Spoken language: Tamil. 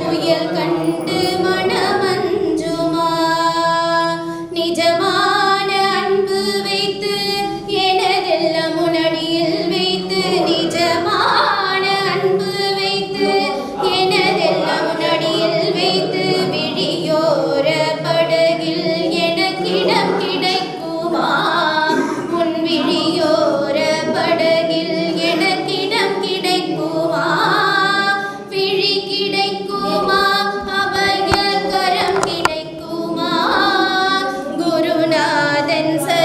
முயல் கண்டு மணம lenses